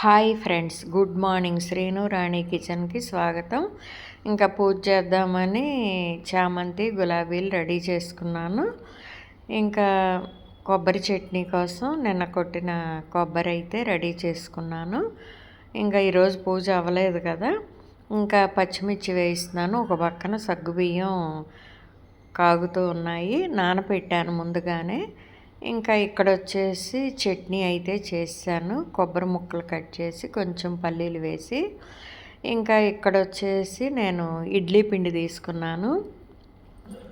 Hi friends good morning. Srinu Rani కిచెన్కి స్వాగతం. ఇంకా పూజ చేద్దామని చామంతి గులాబీలు రెడీ చేసుకున్నాను. ఇంకా కొబ్బరి చట్నీ కోసం నిన్న కొట్టిన కొబ్బరి అయితే రెడీ చేసుకున్నాను. ఇంకా ఈరోజు పూజ అవ్వలేదు కదా. ఇంకా పచ్చిమిర్చి వేయిస్తున్నాను. ఒక పక్కన సగ్గుబియ్యం కాగుతూ ఉన్నాయి. నానపెట్టాను ముందుగానే. ఇంకా ఇక్కడ వచ్చేసి చట్నీ అయితే చేశాను. కొబ్బరి ముక్కలు కట్ చేసి కొంచెం పల్లీలు వేసి ఇంకా ఇక్కడ వచ్చేసి నేను ఇడ్లీ పిండి తీసుకున్నాను.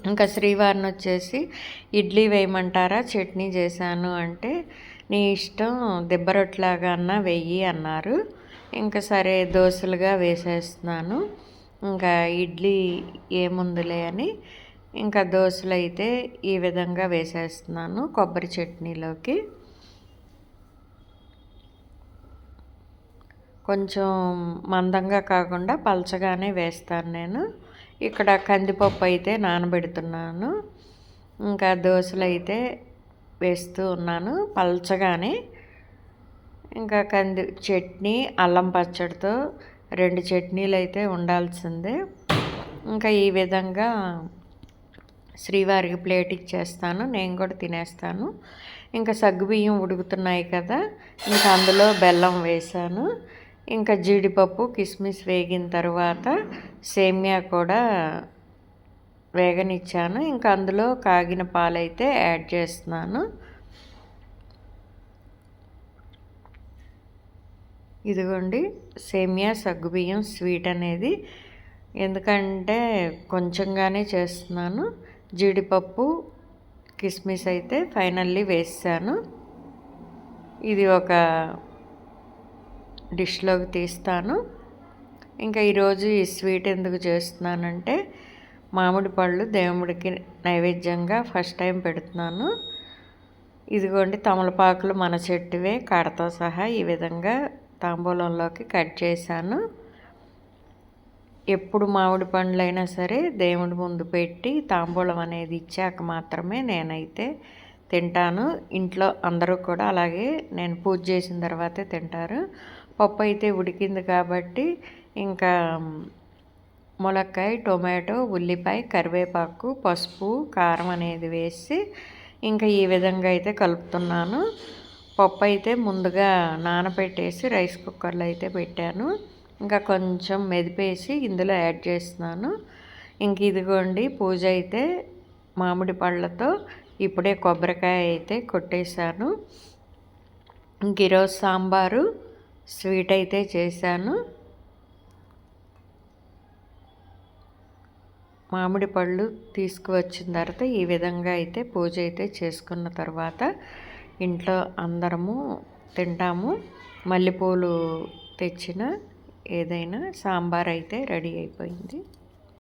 ఇంకా శ్రీవారిని వచ్చేసి ఇడ్లీ వేయమంటారా? చట్నీ చేశాను అంటే నీ ఇష్టం దెబ్బరొట్లాగా అన్నా వెయ్యి అన్నారు. ఇంకా సరే దోశలుగా వేసేస్తున్నాను. ఇంకా ఇడ్లీ ఏముందిలే అని ఇంకా దోశలు అయితే ఈ విధంగా వేసేస్తున్నాను కొబ్బరి చట్నీలోకి. కొంచెం మందంగా కాకుండా పలచగానే వేస్తాను నేను. ఇక్కడ కందిపప్పు అయితే నానబెడుతున్నాను. ఇంకా దోశలు అయితే వేస్తూ ఉన్నాను పలచగానే. ఇంకా కంది చట్నీ అల్లం పచ్చడితో రెండు చట్నీలు అయితే ఉండాల్సిందే. ఇంకా ఈ విధంగా శ్రీవారికి ప్లేట్ ఇచ్చేస్తాను నేను కూడా తినేస్తాను. ఇంకా సగ్గుబియ్యం ఉడుకుతున్నాయి కదా ఇంకా అందులో బెల్లం వేసాను ఇంకా జీడిపప్పు కిస్మిస్ వేగిన తర్వాత సేమియా కూడా వేగనిచ్చాను. ఇంకా అందులో కాగిన పాలైతే యాడ్ చేస్తున్నాను. ఇదిగోండి సేమియా సగ్గుబియ్యం స్వీట్ అనేది. ఎందుకంటే కొంచెంగానే చేస్తున్నాను. జీడిపప్పు కిస్మిస్ అయితే ఫైనల్లీ వేసాను. ఇది ఒక డిష్లోకి తీస్తాను. ఇంకా ఈరోజు ఈ స్వీట్ ఎందుకు చేస్తున్నానంటే మామిడి పళ్ళు దేవుడికి నైవేద్యంగా ఫస్ట్ టైం పెడుతున్నాను. ఇదిగోండి తమలపాకులు మన చెట్టువే కడతో సహా ఈ విధంగా తాంబూలంలోకి కట్ చేశాను. ఎప్పుడు మామిడి పండ్లైనా సరే దేవుడి ముందు పెట్టి తాంబూలం అనేది ఇచ్చాక మాత్రమే నేనైతే తింటాను. ఇంట్లో అందరూ కూడా అలాగే నేను పూజ చేసిన తర్వాతే తింటారు. పప్పు అయితే ఉడికింది కాబట్టి ఇంకా ములక్కాయ టొమాటో ఉల్లిపాయ కరివేపాకు పసుపు కారం అనేది వేసి ఇంకా ఈ విధంగా అయితే కలుపుతున్నాను. పప్పు అయితే ముందుగా నానబెట్టేసి రైస్ కుక్కర్లో అయితే పెట్టాను. ఇంకా కొంచెం మెదిపేసి ఇందులో యాడ్ చేస్తున్నాను. ఇంక ఇదిగోండి పూజ అయితే మామిడి పళ్ళతో ఇప్పుడే కొబ్బరికాయ అయితే కొట్టేశాను. ఇంక ఈరోజు సాంబారు స్వీట్ అయితే చేశాను. మామిడి పళ్ళు తీసుకువచ్చిన తర్వాత ఈ విధంగా అయితే పూజ అయితే చేసుకున్న తర్వాత ఇంట్లో అందరము తింటాము. మల్లెపూలు తెచ్చిన ఏదైనా సాంబార్ అయితే రెడీ అయిపోయింది.